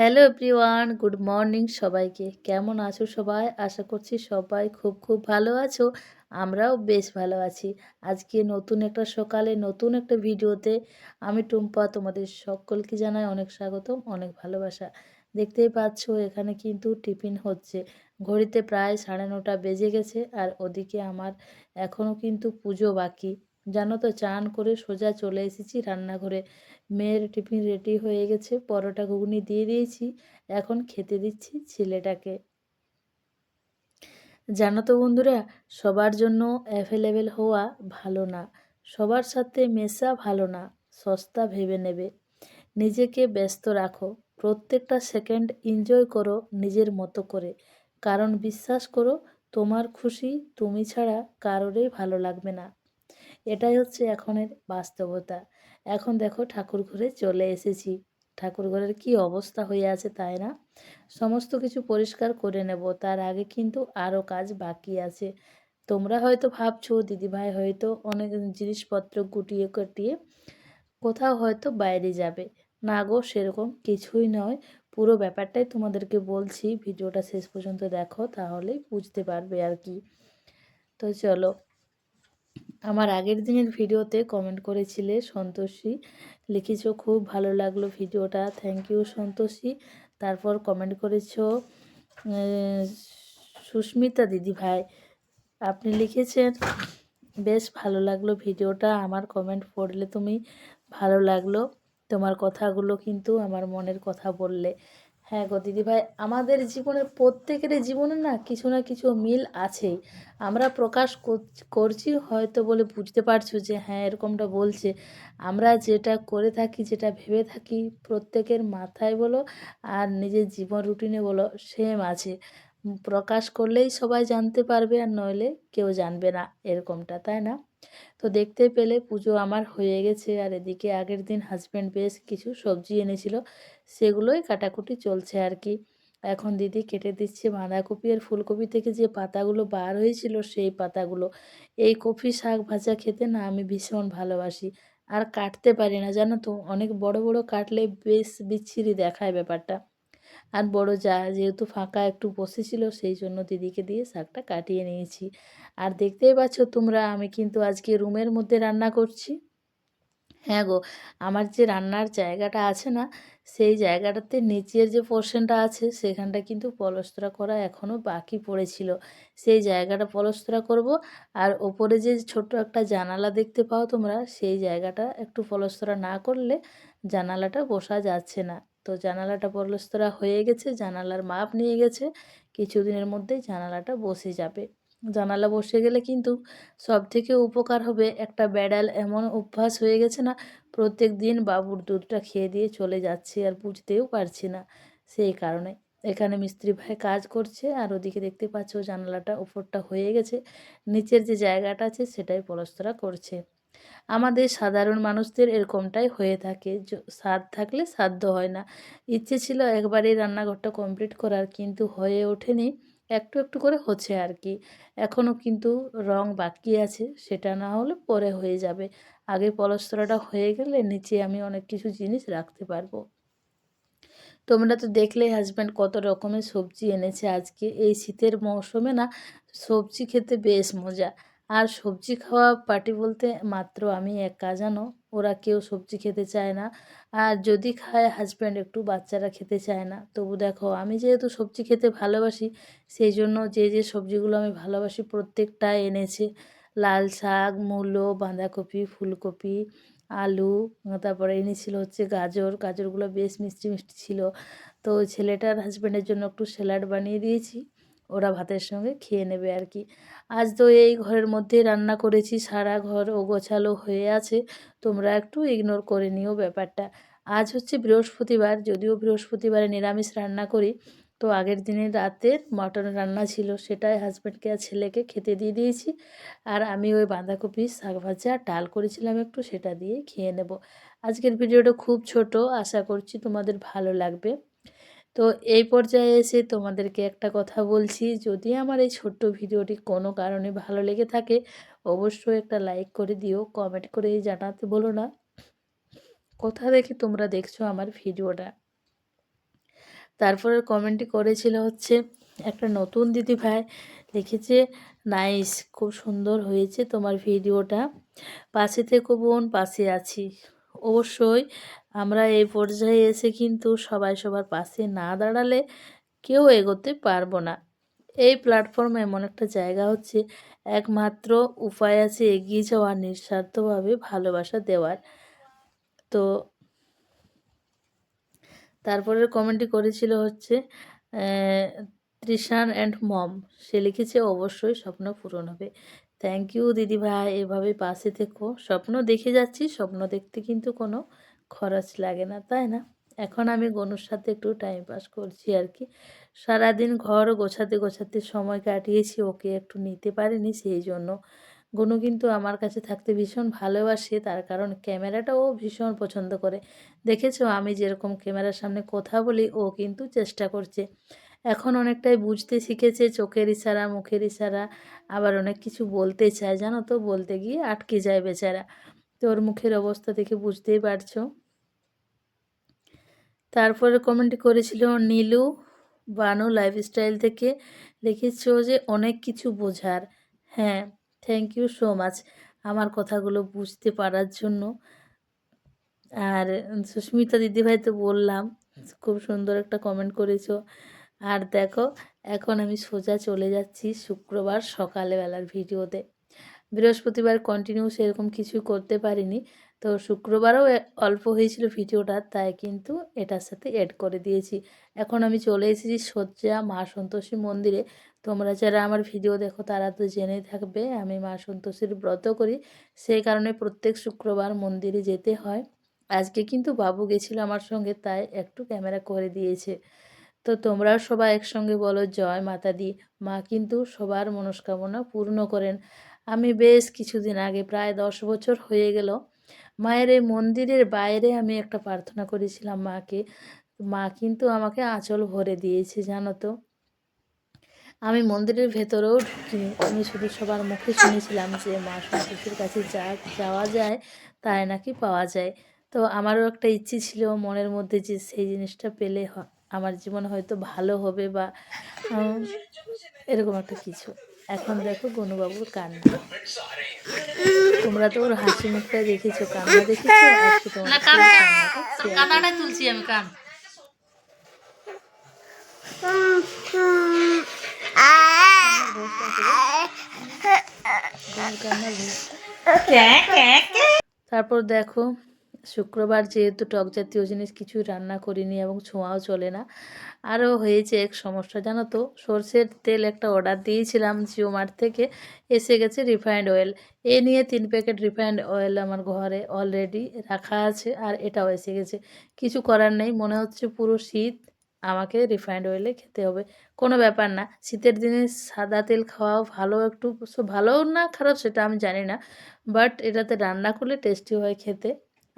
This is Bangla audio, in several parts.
হ্যালো এভরিওয়ান, গুড মর্নিং সবাইকে। কেমন আছো সবাই? আশা করছি সবাই খুব খুব ভালো আছো, আমরাও বেশ ভালো আছি। আজকে নতুন একটা সকালে নতুন একটা ভিডিওতে আমি টুম্পা তোমাদের সকলকে জানাই অনেক স্বাগতম, অনেক ভালোবাসা। দেখতেই পাচ্ছ এখানে কিন্তু টিফিন হচ্ছে। ঘড়িতে প্রায় সাড়ে নটা বেজে গেছে আর ওদিকে আমার এখনও কিন্তু পুজো বাকি। জানো তো, চান করে সোজা চলে এসেছি রান্নাঘরে। মেয়ের টিফিন রেডি হয়ে গেছে, পরোটা ঘুগনি দিয়ে দিয়েছি, এখন খেতে দিচ্ছি ছেলেটাকে। জানো তো বন্ধুরা, সবার জন্য অ্যাভেলেবেল হওয়া ভালো না, সবার সাথে মেশা ভালো না, সস্তা ভেবে নেবে। নিজেকে ব্যস্ত রাখো, প্রত্যেকটা সেকেন্ড এনজয় করো নিজের মতো করে। কারণ বিশ্বাস করো, তোমার খুশি তুমি ছাড়া কারোরই ভালো লাগবে না। এটাই হচ্ছে এখনের বাস্তবতা। এখন দেখো ঠাকুর ঘরে চলে এসেছি। ঠাকুর ঘরের কী অবস্থা হয়ে আছে তাই না? সমস্ত কিছু পরিষ্কার করে নেব, তার আগে কিন্তু আরও কাজ বাকি আছে। তোমরা হয়তো ভাবছ, দিদিভাই হয়তো অনেক জিনিসপত্র গুটিয়ে কাটিয়ে কোথাও হয়তো বাইরে যাবে। না গো, সেরকম কিছুই নয়। পুরো ব্যাপারটাই তোমাদেরকে বলছি, ভিডিওটা শেষ পর্যন্ত দেখো, তাহলেই বুঝতে পারবে আর কি। তো চলো আমার আগের দিনের ভিডিওতে কমেন্ট করেছিলে সন্তোষী। লিখেছ, খুব ভালো লাগল ভিডিওটা। Thank you Santoshi. তারপর কমেন্ট করেছ সুস্মিতা দিদি ভাই, আপনি লিখেছেন, বেশ ভালো লাগল ভিডিওটা। আমার কমেন্ট পড়লে তুমি ভালো লাগল। তোমার কথাগুলো কিন্তু আমার মনের কথা বললে। হ্যাঁ গো দিদিভাই আমাদের জীবনে প্রত্যেকের জীবনে না কিছু না কিছু মিল আছেই। আমরা প্রকাশ করছি হয়তো বলে বুঝতে পারছ যে হ্যাঁ এরকমটা বলছে। আমরা যেটা করে থাকি, যেটা ভেবে থাকি, প্রত্যেকের মাথায় বলো আর নিজের জীবন রুটিনে বলো সেম আছে। প্রকাশ করলেই সবাই জানতে পারবে আর নইলে কেউ জানবে না, এরকমটা, তাই না? তো দেখতে পেলে পুজো আমার হয়ে গেছে। আর এদিকে আগের দিন হাজব্যান্ড বেশ কিছু সবজি এনেছিল, সেগুলোই কাটাকুটি চলছে আর কি এখন দিদি কেটে দিচ্ছে বাঁধাকপি আর ফুলকপি থেকে যে পাতাগুলো বার হয়েছিল, সেই পাতাগুলো। এই কপি শাক ভাজা খেতে না আমি ভীষণ ভালোবাসি। আর কাটতে পারি না, জানো তো? অনেক বড় বড় কাটলে বেশ বিচ্ছিরি দেখায় ব্যাপারটা। আর বড় যা যেহেতু ফাঁকা একটু বসেছিল, সেই জন্য দিদিকে দিয়ে শাকটা কাটিয়ে নিয়েছি। আর দেখতেই পাচ্ছ তোমরা, আমি কিন্তু আজকে রুমের মধ্যে রান্না করছি। হ্যাঁ গো, আমার যে রান্নার জায়গাটা আছে না, সেই জায়গাটাতে নিচের যে পোর্শনটা আছে, সেখানটা কিন্তু পলস্তরা করা এখনও বাকি পড়েছিল। সেই জায়গাটা পলস্তরা করব, আর ওপরে যে ছোট্ট একটা জানালা দেখতে পাও তোমরা, সেই জায়গাটা একটু পলস্তরা না করলে জানালাটা বসা যাচ্ছে না। তো জানালাটা পলস্তরা হয়ে গেছে, জানালার মাপ নিয়ে গেছে, কিছুদিনের মধ্যেই জানালাটা বসে যাবে। জানালা বসে গেলে কিন্তু সব থেকে উপকার হবে, একটা বেড়াল এমন অভ্যাস হয়ে গেছে না, প্রত্যেক দিন বাবুর দুধটা খেয়ে দিয়ে চলে যাচ্ছে আর বুঝতেও পারছি না সেই কারণে। এখানে মিস্ত্রি ভাই কাজ করছে আর ওদিকে দেখতে পাচ্ছ জানালাটা উপরটা হয়ে গেছে, নিচের যে জায়গাটা আছে সেটাই পলস্তরা করছে। আমাদের সাধারণ মানুষদের এরকমটাই হয়ে থাকে। স্বাদ থাকলে সাধ্য হয় না। ইচ্ছে ছিল একবারেই রান্নাঘরটা কমপ্লিট করার কিন্তু হয়ে ওঠেনি। একটু একটু করে হচ্ছে আর কি। এখনও কিন্তু রং বাকি আছে, সেটা না হলে পরে হয়ে যাবে। আগে পলস্তরাটা হয়ে গেলে নিচে আমি অনেক কিছু জিনিস রাখতে পারব। তোমরা তো দেখলে হাজব্যান্ড কত রকমের সবজি এনেছে আজকে। এই শীতের মৌসুমে না সবজি খেতে বেশ মজা। আর সবজি খাওয়া পার্টি বলতে মাত্র আমি একা, জানো? ওরা কেউ সবজি খেতে চায় না। আর যদি খায় হাজব্যান্ড একটু বাচ্চারা খেতে চায় না। তবু দেখো, আমি যেহেতু সবজি খেতে ভালোবাসি, সেই জন্য যে যে সবজিগুলো আমি ভালোবাসি প্রত্যেকটা এনেছে। লাল শাক, মূলো, বাঁধাকপি, ফুলকপি, আলু, তারপরে এনেছিল হচ্ছে গাজর। গাজরগুলো বেশ মিষ্টি মিষ্টি ছিল। তো ছেলেটার হাজব্যান্ডের জন্য একটু স্যালাড বানিয়ে দিয়েছি। ওরা ভাতের সঙ্গে খেয়ে নেবে আর কি আজ তো এই ঘরের মধ্যেই রান্না করেছি, সারা ঘর ও গোছালো হয়ে আছে। তোমরা একটু ইগনোর করে নিও ব্যাপারটা। আজ হচ্ছে বৃহস্পতিবার, যদিও বৃহস্পতিবারে নিরামিষ রান্না করি, তো আগের দিনের রাতের মটন রান্না ছিল, সেটাই হাজব্যান্ডকে আর ছেলেকে খেতে দিয়ে দিয়েছি। আর আমি ওই বাঁধাকপি, শাক ভাজা, ডাল করেছিলাম একটু, সেটা দিয়ে খেয়ে নেব। আজকের ভিডিওটা খুব ছোট, আশা করছি তোমাদের ভালো লাগবে। তো এই পর্যায়ে এসে তোমাদেরকে একটা কথা বলছি, যদি আমার এই ছোট্ট ভিডিওটি কোনো কারণে ভালো লেগে থাকে, অবশ্যই একটা লাইক করে দিও, কমেন্ট করে জানাতে বলো না। কোথা দেখে তোমরা দেখছ আমার ভিডিওটা? তারপরে কমেন্টটি করেছিল হচ্ছে, একটা নতুন দিদি ভাই লিখেছে, নাইস, খুব সুন্দর হয়েছে তোমার ভিডিওটা। পাশে থেকে বোন, পাশে আছি। অবশ্যই আমরা এই পর্যায়ে এসে কিন্তু সবাই সবার পাশে না দাঁড়ালে কেউ এগোতে পারব না। এই প্ল্যাটফর্ম এমন একটা জায়গা হচ্ছে, একমাত্র উপায় আছে এগিয়ে যাওয়ার, নিঃস্বার্থভাবে ভালোবাসা দেওয়ার। তো তারপরের কমেন্টটি করেছিল হচ্ছে ত্রিশান অ্যান্ড মম, সে লিখেছে, অবশ্যই স্বপ্ন পূরণ হবে। থ্যাংক ইউ দিদি ভাই। এভাবে পাশে থেকো। স্বপ্ন দেখে যাচ্ছি, স্বপ্ন দেখতে কিন্তু কোনো খরচ লাগে না, তাই না? এখন আমি গনুর সাথে একটু টাইম পাস করছি আর কি। সারাদিন ঘর গোছাতে গোছাতে সময় কাটিয়েছি, ওকে একটু নিতে পারিনি, সেই জন্য। গনু কিন্তু আমার কাছে থাকতে ভীষণ ভালোবাসে, তার কারণ ক্যামেরাটাও ভীষণ পছন্দ করে। দেখেছ, আমি যেরকম ক্যামেরার সামনে কথা বলি, ও কিন্তু চেষ্টা করছে। এখন অনেকটাই বুঝতে শিখেছে চোখের ইশারা, মুখের ইশারা, আবার অনেক কিছু বলতে চায়, জানো তো? বলতে গিয়ে আটকে যায় বেচারা। তোর মুখের অবস্থা দেখে বুঝতেই পারছ। তারপরে কমেন্ট করেছিল, নীলু, বানু লাইফস্টাইল থেকে লিখেছ যে অনেক কিছু বোঝার। হ্যাঁ থ্যাংক ইউ সো মাচ আমার কথাগুলো বুঝতে পারার জন্য। আর সুস্মিতা দিদিভাই তো বললাম, খুব সুন্দর একটা কমেন্ট করেছ। আর দেখো, এখন আমি সোজা চলে যাচ্ছি শুক্রবার সকালবেলার ভিডিওতে। বৃহস্পতিবার কন্টিনিউ সেরকম কিছু করতে পারিনি। তো শুক্রবারও অল্প হয়েছিল ভিডিওটা, তাই কিন্তু এটার সাথে অ্যাড করে দিয়েছি। এখন আমি চলে এসেছি সজ্জা মা সন্তোষী মন্দিরে। তোমরা যারা আমার ভিডিও দেখো, তারা তো জেনে থাকবে, আমি মা সন্তোষীর ব্রত করি। সেই কারণে প্রত্যেক শুক্রবার মন্দিরে যেতে হয়। আজকে কিন্তু বাবু গেছিল আমার সঙ্গে, তাই একটু ক্যামেরা করে দিয়েছে। তো তোমরাও সবাই একসঙ্গে বলো, জয় মাতা দি মা কিন্তু সবার মনস্কামনা পূর্ণ করেন। আমি বেশ কিছুদিন আগে, প্রায় দশ বছর হয়ে গেল, মায়ের এই মন্দিরের বাইরে আমি একটা প্রার্থনা করেছিলাম মাকে। মা কিন্তু আমাকে আঁচল ভরে দিয়েছে, জানো তো। আমি মন্দিরের ভেতরেও ঢুকিনি আমি শুধু সবার মুখে শুনেছিলাম যে মা সন্তোষীর কাছে যা যাওয়া যায়, তাই নাকি পাওয়া যায়। তো আমারও একটা ইচ্ছে ছিল মনের মধ্যে যে সেই জিনিসটা পেলে আমার জীবন হয়তো ভালো হবে বা এরকম একটা কিছু। এখন দেখো গনুবাবুর কান্না। তোমরা তো ওর হাসি মুখটা দেখেছ কান্না দেখেছ? আজকে তোমার কান্নাটা তুলছি আমি কান। তারপর দেখো শুক্রবার যেহেতু টক জাতীয় জিনিস কিছুই রান্না করিনি এবং ছোঁয়াও চলে না আরও হয়েছে এক সমস্যা, জানো তো? সর্ষের তেল একটা অর্ডার দিয়েছিলাম জিও মার্ট থেকে, এসে গেছে রিফাইন্ড অয়েল এ নিয়ে তিন প্যাকেট রিফাইন্ড অয়েল আমার ঘরে অলরেডি রাখা আছে আর এটাও এসে গেছে। কিছু করার নেই, মনে হচ্ছে পুরো শীত, আমাকে রিফাইন্ড অয়েলে খেতে হবে। কোনো ব্যাপার না, শীতের দিনে সাদা তেল খাওয়াও ভালো, একটু ভালোও না খারাপ সেটা আমি জানি না বাট এটাতে রান্না করলে টেস্টি হয় খেতে।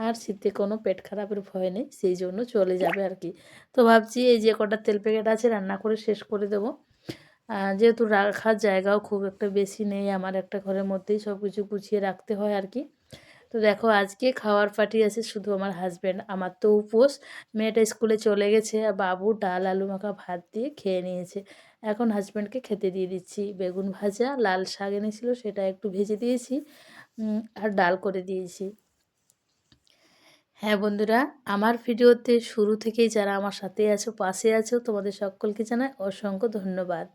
আর শীতে কোনো পেট খারাপের ভয় নেই, সেই জন্য চলে যাবে আর কি তো ভাবছি এই যে কটা তেল প্যাকেট আছে রান্না করে শেষ করে দেবো। যেহেতু রাখার জায়গাও খুব একটা বেশি নেই, আমার একটা ঘরের মধ্যেই সব কিছু গুছিয়ে রাখতে হয় আর কি তো দেখো, আজকে খাওয়ার পার্টি আছে শুধু আমার হাজব্যান্ড আমার তো উপোস। মেয়েটা স্কুলে চলে গেছে আর বাবু ডাল, আলু মাখা ভাত দিয়ে খেয়ে নিয়েছে। এখন হাজব্যান্ডকে খেতে দিয়ে দিচ্ছি। বেগুন ভাজা, লাল শাক এনেছিল, সেটা একটু ভেজে দিয়েছি আর ডাল করে দিয়েছি। হ্যাঁ বন্ধুরা, আমার ভিডিওতে শুরু থেকেই যারা আমার সাথে আছো পাশে আছো, তোমাদের সকলকে জানায় অসংখ্য ধন্যবাদ।